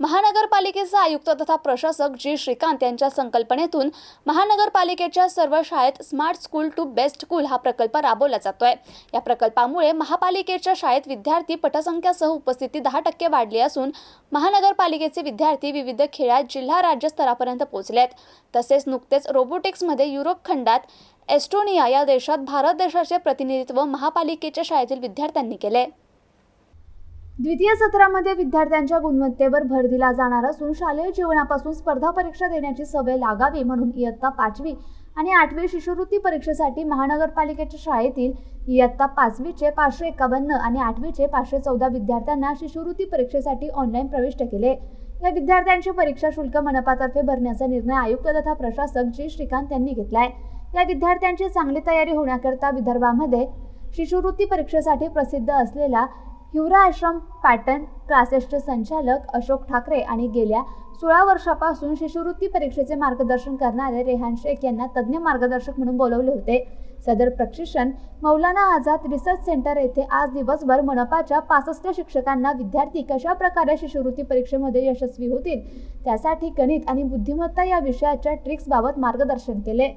महानगरपालिकेचा आयुक्त तथा प्रशासक जी श्रीकांत यांच्या संकल्पनेतून महानगरपालिकेच्या सर्व शाळेत smart school to best school हा प्रकल्प राबवला जातोय. या प्रकल्पामुळे महापालिकेच्या शाळेत विद्यार्थी पटसंख्यासह उपस्थिती दहा टक्के वाढली असून महानगरपालिकेचे विद्यार्थी विविध खेळात जिल्हा राज्य स्तरापर्यंत आहेत. तसेच नुकतेच रोबोटिक्समध्ये युरोप खंडात एस्टोनिया या देशात भारत देशाचे प्रतिनिधित्व महापालिकेच्या शाळेतील विद्यार्थ्यांनी केले. द्वितीय सत्रामध्ये विद्यार्थ्यांच्या गुणवत्तेवर भर दिला जाणार असून शालेय जीवनापासून स्पर्धा परीक्षा देण्याची सवय लागावी म्हणून इयत्ता पाचवी आणि आठवी शिष्यवृत्ती परीक्षेसाठी महानगरपालिकेच्या शाळेतील इयत्ता पाचवीचे पाचशे एकावन्न आणि आठवीचे पाचशे चौदा विद्यार्थ्यांना शिष्यवृत्ती परीक्षेसाठी ऑनलाईन प्रविष्ट केले. या विद्यार्थ्यांचे परीक्षा शुल्क मनपातर्फे भरण्याचा निर्णय आयुक्त तथा प्रशासक जी. श्रीकांत यांनी घेतलाय. या विद्यार्थ्यांची चांगली तयारी होण्याकरता विदर्भामध्ये शिष्यवृत्ती परीक्षेसाठी प्रसिद्ध असलेला हिवरा आश्रम पॅटर्न क्लासेसचे संचालक अशोक ठाकरे आणि गेल्या सोळा वर्षापासून शिष्यवृत्ती परीक्षेचे मार्गदर्शन करणारे रेहान शेख यांना तज्ज्ञ मार्गदर्शक म्हणून बोलवले होते. सदर प्रशिक्षण मौलाना आझाद रिसर्च सेंटर येथे आज दिवसभर मनपाच्या पासष्ट शिक्षकांना विद्यार्थी कशा प्रकारे शिष्यवृत्ती परीक्षेमध्ये यशस्वी होतील त्यासाठी गणित आणि बुद्धिमत्ता या विषयाच्या ट्रिक्सबाबत मार्गदर्शन केले.